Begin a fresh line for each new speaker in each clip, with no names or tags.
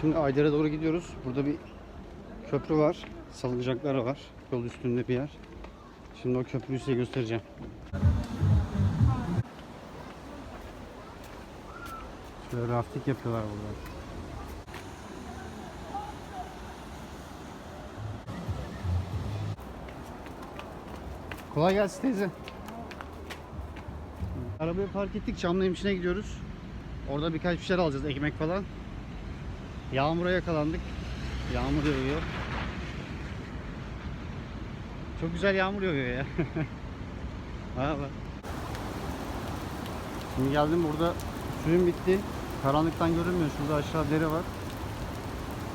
Şimdi Ayder'e doğru gidiyoruz. Burada bir köprü var. Salıncaklar var. Yol üstünde bir yer. Şimdi o köprüyü size göstereceğim. Şöyle rafting yapıyorlar burada. Kolay gelsin teyze. Arabayı park ettik. Çamlı'nın içine gidiyoruz. Orada birkaç bir şeyler alacağız. Ekmek falan. Yağmura yakalandık. Yağmur yağıyor. Çok güzel yağmur yağıyor ya. Bak. Şimdi geldim burada suyum bitti. Karanlıktan görünmüyor. Şurada aşağı dere var.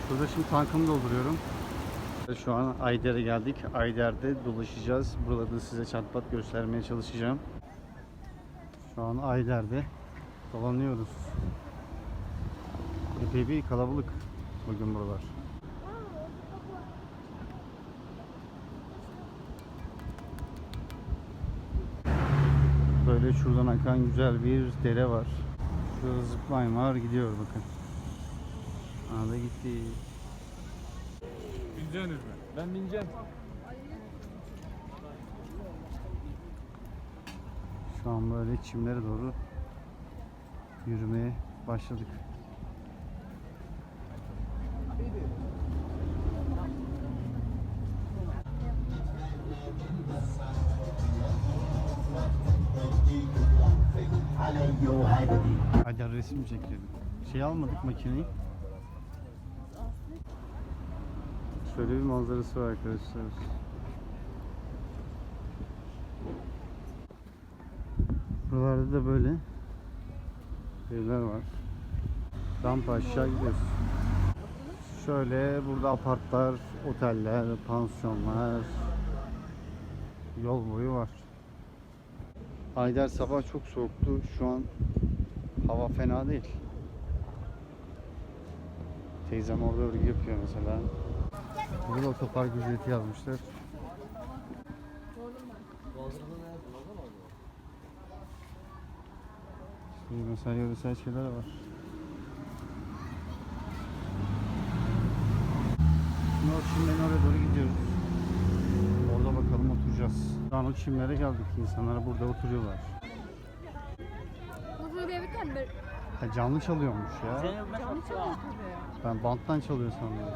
Şurada şimdi tankımı dolduruyorum. Şu an Ayder'e geldik. Ayder'de dolaşacağız. Buraları size çatpat göstermeye çalışacağım. Şu an Ayder'de dolanıyoruz. Epey bir kalabalık bugün buralar. Böyle şuradan akan güzel bir dere var. Şurada zipline var gidiyor bakın. Aa da gitti.
Bineceğiniz mi? Ben bineceğim.
Şu an böyle çimlere doğru yürümeye başladık. Hadi resim çekelim. Şey almadık makineyi. Şöyle bir manzarası var arkadaşlar. Buralarda da böyle evler var. Rampa aşağı gidiyoruz. Şöyle burada apartlar, oteller, pansiyonlar yol boyu var. Ayder sabah çok soğuktu. Şu an hava fena değil. Teyzem orada örgü yapıyor mesela. Burada otopark ücreti yazmışlar. Şimdi mesela yöresel şeyler var. Şimdi çimlerin oraya doğru gidiyoruz. Orada bakalım oturacağız. O çimlere geldik. İnsanlar burada oturuyorlar. Ha, canlı çalıyormuş ya.
canlı çalıyor
Ben banttan çalıyor sandım.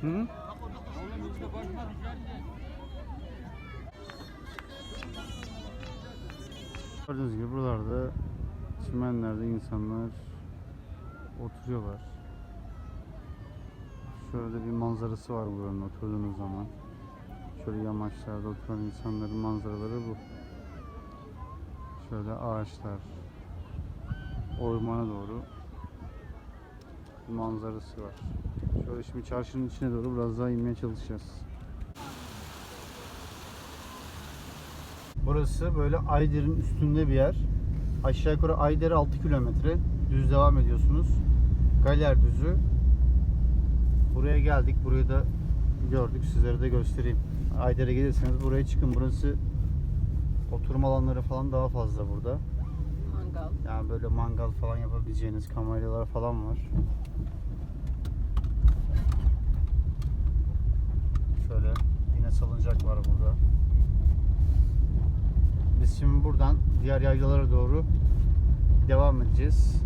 Hı? Gördüğünüz gibi buralarda çimenlerde insanlar oturuyorlar. Şöyle bir manzarası var buranın oturduğunuz zaman. Şöyle yamaçlarda oturan insanların manzaraları bu. Şöyle ağaçlar, ormana doğru manzarası var. Şöyle şimdi çarşının içine doğru biraz daha inmeye çalışacağız. Burası böyle Ayder'in üstünde bir yer. Aşağı yukarı Ayder 6 kilometre. Düz devam ediyorsunuz. Galer düzü. Buraya geldik. Burayı da gördük. Sizlere de göstereyim. Ayder'e gelirseniz buraya çıkın. Burası oturma alanları falan daha fazla burada.
mangal.
Yani böyle mangal falan yapabileceğiniz kamelyalar falan var. Şöyle yine salıncak var burada. Biz şimdi buradan diğer yaylalara doğru devam edeceğiz.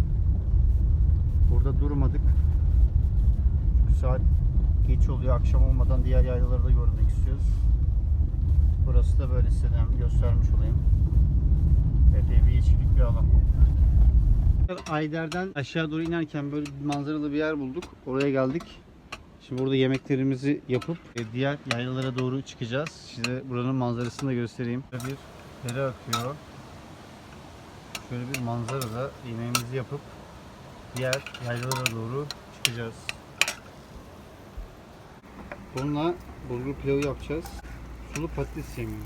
Burada durmadık. Çünkü saat geç oluyor. Akşam olmadan diğer yaylaları da görmek istiyoruz. Burası da böyle size göstermiş olayım. Epey bir yeşillik bir alan. Ayder'den aşağı doğru inerken böyle bir manzaralı bir yer bulduk. Oraya geldik. Şimdi burada yemeklerimizi yapıp e, diğer yaylalara doğru çıkacağız. Size buranın manzarasını da göstereyim. Bir dere akıyor. Şöyle bir manzarada yemeğimizi yapıp diğer yaylalara doğru çıkacağız. Bununla bulgur pilavı yapacağız. Sulu patates yemeği.